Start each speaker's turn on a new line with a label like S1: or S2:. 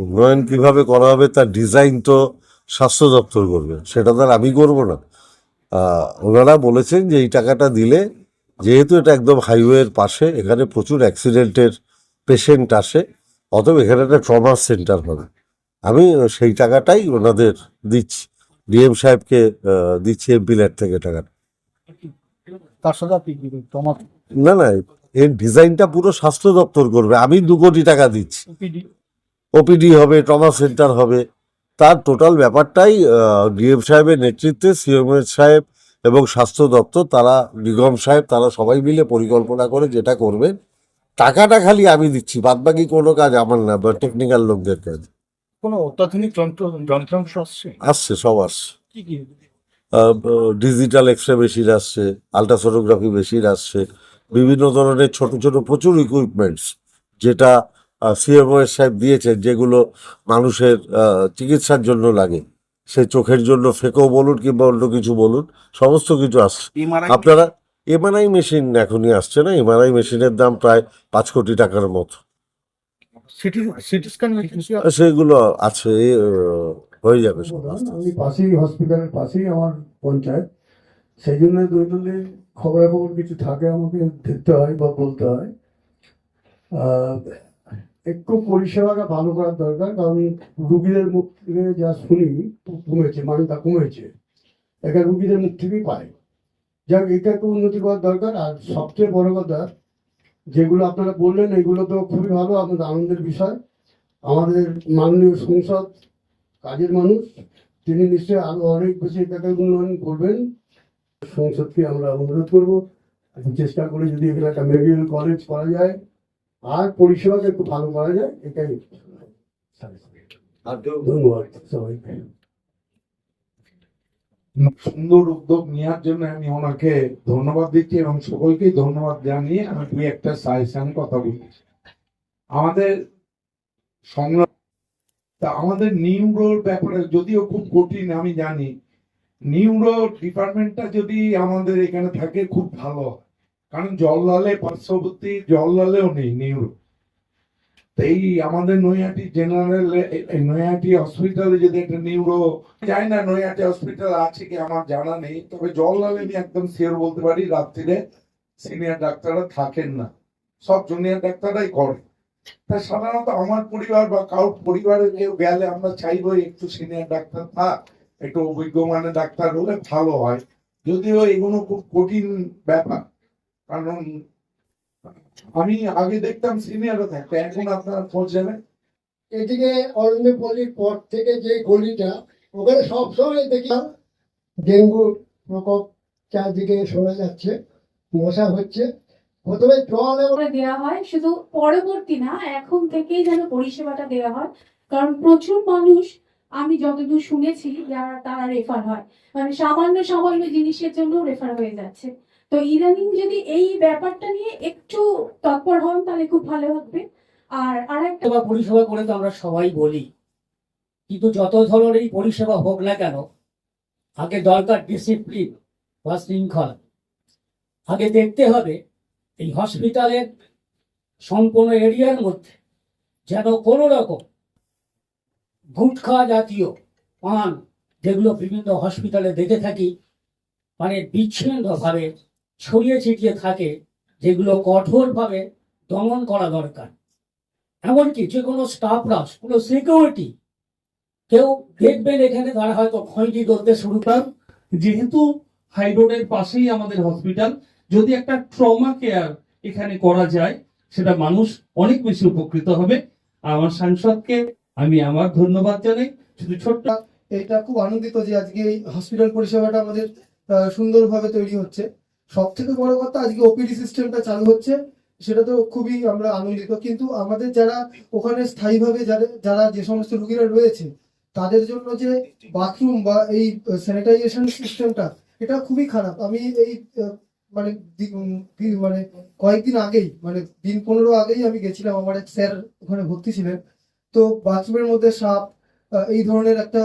S1: উন্নয়ন কীভাবে করা হবে তার ডিজাইন তো স্বাস্থ্য দপ্তর করবে সেটা তো আমি করব না। ওনারা বলেছেন যে এই টাকাটা দিলে যেহেতু এটা একদম হাইওয়ের পাশে এখানে প্রচুর অ্যাক্সিডেন্টের পেশেন্ট আসে অতএব এখানে একটা ট্রমা সেন্টার হবে। আমি সেই টাকাটাই ওনাদের দিচ্ছি ডিএম সাহেবকে দিচ্ছি এমপি ল্যাট থেকে টাকাটা
S2: তার সাথে আপনি
S1: না না এর ডিজাইনটা পুরো স্বাস্থ্য দপ্তর করবে আমি দু কোটি টাকা দিচ্ছি।
S2: ওপিডি
S1: হবে ট্রমা সেন্টার হবে। তার টোটাল ব্যাপারটাই ডিএম সাহেবের নেতৃত্বে সিএমএস সাহেব এবং স্বাস্থ্য দপ্তর তারা নিগম সাহেব তারা সবাই মিলে পরিকল্পনা করে যেটা করবেন টাকাটা খালি আমি দিচ্ছি বাদবাকি কোনো কাজ আমার না বা টেকনিক্যাল লোকদের কাজ।
S2: কোনো অত্যাধুনিক যন্ত্র যন্ত্রাংশ আসছে?
S1: আসছে সব আসছে। ডিজিটাল এক্স রে মেশিন আসছে আলট্রাসোনোগ্রাফি মেশিন আসছে বিভিন্ন ধরনের ছোট ছোট প্রচুর ইকুইপমেন্টস যেটা সিএমওএস সাহেব দিয়েছেন যেগুলো মানুষের আহ, চিকিৎসার জন্য লাগে। সে চোখের জন্য ফেকো বলুন কিংবা অন্য কিছু বলুন সমস্ত কিছু আসছে আপনারা এমআরআই মেশিন এখনই আসছে না? এমআরআই মেশিনের দাম প্রায় পাঁচ কোটি টাকার মতো।
S2: সিটি সিটি স্ক্যান
S1: সেগুলো আছে হয়ে যাবে।
S3: আমি পাশেই হসপিটালের পাশেই আমার পঞ্চায়েত। সেই জন্য দৈনন্দিন খবরাখবর কিছু থাকে আমাকে দেখতে হয় বা বলতে হয়। একটু পরিষেবাটা ভালো করার দরকার, কারণ রুগীদের মুখ থেকে যা শুনি কমেছে, মানটা কমেছে। এটা রুগীদের মুখ থেকেই পাই। যাক, এটা একটু উন্নতি করার দরকার, আর সবচেয়ে বড় কথা, যেগুলো আপনারা বললেন, এগুলো তো খুবই ভালো আপনাদের আনন্দের বিষয়। আমাদের মাননীয় সংসদ কাজের মানুষ, তিনি নিশ্চয়ই আরও অনেক বেশি এটাকে উন্নয়ন করবেন। সংসদকে আমরা অনুরোধ করব চেষ্টা করে যদি এখানে একটা মেডিকেল কলেজ করা যায়। আর পরিষেবাকে একটু ভালো করা যায় এটাই ধন্যবাদ সবাইকে।
S4: সুন্দর উদ্যোগ নেওয়ার জন্য আমি ওনাকে ধন্যবাদ দিচ্ছি এবং সকলকেই ধন্যবাদ জানিয়ে আমি দুই একটা সাজেশন কথা বলছি। আমাদের সংগ্রাম তা আমাদের নিউরোর ব্যাপারে যদিও খুব কঠিন আমি জানি। নিউরো ডিপার্টমেন্টটা যদি আমাদের এখানে থাকে খুব ভালো হয়। কারণ জললালে পার্শ্ববর্তী জললালেও নেই নিউরো এই আমাদের নৈহাটি জেনারেল নৈহাটি হসপিটালে যদি একটা নিউরো জানি না নৈহাটি হসপিটাল আছে কি আমার জানা নেই, তবে জললালে আমি একদম শিওর বলতে পারি, রাত্রিরে সিনিয়র ডাক্তাররা থাকেন না। সব জুনিয়র ডাক্তাররাই করে। তা সাধারণত আমার পরিবার বা কারোর পরিবারে কেউ গেলে আমরা চাইব একটু সিনিয়র ডাক্তার থাক একটু অভিজ্ঞ মানের ডাক্তার হলে ভালো হয়। যদিও এগুলো খুব কঠিন ব্যাপার। কারণ আমি আগে দেখতাম সিনিয়রও থাকতো এখন আপনারা খোঁজ নেবেন।
S5: এদিকে অরণ্য পল্লীর পর থেকে যে গলিটা ওখানে সবসময় দেখলাম ডেঙ্গুর প্রকোপ চারদিকে সরে যাচ্ছে মশা হচ্ছে। প্রথমে জল
S6: করে দেওয়া হয় শুধু পরবর্তী না এখন থেকেই যেন পরিষেবাটা দেওয়া হয়। কারণ প্রচুর মানুষ আমি যতদূর শুনেছি যারা তারা রেফার হয়। মানে সামান্য সামান্য জিনিসের জন্য রেফার হয়ে যাচ্ছে। তো ইদানিং যদি এই ব্যাপারটা নিয়ে একটু তৎপর হন, তাহলে খুব ভালো হবে। আর আরেকটা
S7: পরিষেবা পরিষেবা করে তো আমরা সবাই বলি, কিন্তু যত ধরনেরই পরিষেবা হোক না কেন, আগে দরকার ডিসিপ্লিন বা শৃঙ্খলা। আগে দেখতে হবে এই হসপিটালের সম্পূর্ণ এরিয়ার মধ্যে যেন কোনো রকম গুটখা জাতীয় পান যেগুলো বিভিন্ন হসপিটালে দেখে থাকি মানে বিচ্ছিন্নভাবে ছড়িয়ে ছিটিয়ে থাকে, যেগুলো কঠোরভাবে দমন করা দরকার। এমনকি যে কোনো স্টাফরা কোনো সিকিউরিটি কেউ দেখবেন এখানে তারা হয়তো খৈঁটি করতে শুরু করেন।
S8: যেহেতু হাই রোডের পাশেই আমাদের হসপিটাল যদি একটা ট্রমা কেয়ার এখানে করা যায়, সেটা মানুষ অনেক বেশি উপকৃত হবে। আমার সাংসদকে আমি আমার ধন্যবাদ জানাই, শুধু ছোট্ট
S9: এটা খুব আনন্দিত যে আজকে এই হসপিটাল পরিষেবাটা আমাদের সুন্দরভাবে তৈরি হচ্ছে। সব থেকে বড় কথা আজকে ওপিডি সিস্টেমটা চালু হচ্ছে সেটা তো খুবই আমরা আনন্দিত। কিন্তু আমাদের যারা ওখানে স্থায়ীভাবে যারা যারা যে সমস্ত রুগীরা রয়েছে, তাদের জন্য যে বাথরুম বা এই স্যানিটাইজেশন সিস্টেমটা এটা খুবই খারাপ। আমি এই মানে মানে কয়েকদিন আগেই মানে দিন পনেরো আগেই আমি গেছিলাম, আমার এক স্যার ওখানে ভর্তি ছিলেন। তো বাথরুমের মধ্যে সাপ এই ধরনের একটা